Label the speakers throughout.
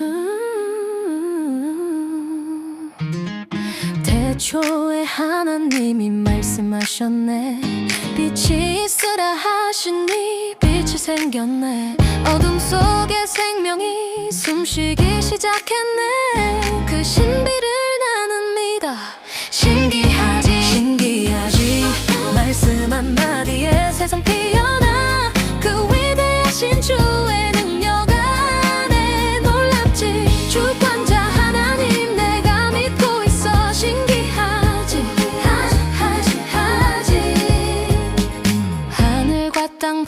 Speaker 1: 음. 태초에 하나님이 말씀하셨네. 빛이 있으라 하시니 빛이 생겼네. 어둠 속에 생명이 숨쉬기 시작했네. 그 신비를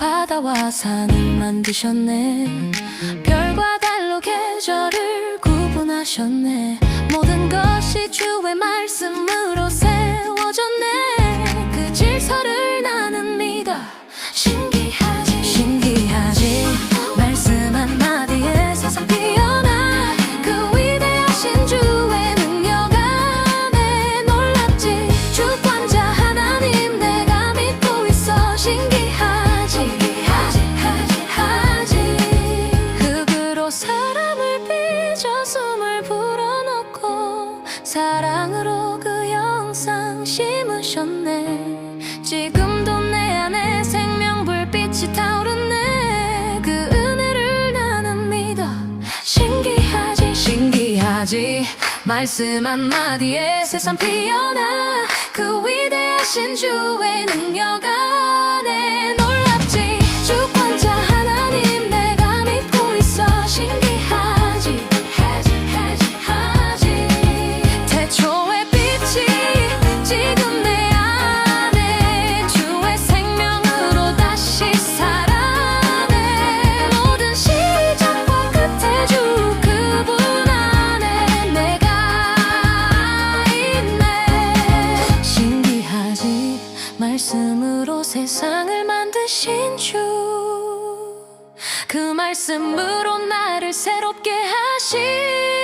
Speaker 1: 바다와 산을 만드셨네. 별과 달로 계절을 구분하셨네. 모든 것이 주의 말씀으로 세 사랑으로 그 영상 심으셨네. 지금도 내 안에 생명 불빛이 타오르네. 그 은혜를 나는 믿어. 신기하지 신기하지. 말씀 한마디에 세상 피어나. 그 위대하신 주의 능력 말씀으로 세상을 만드신 주. 그 말씀으로 나를 새롭게 하시네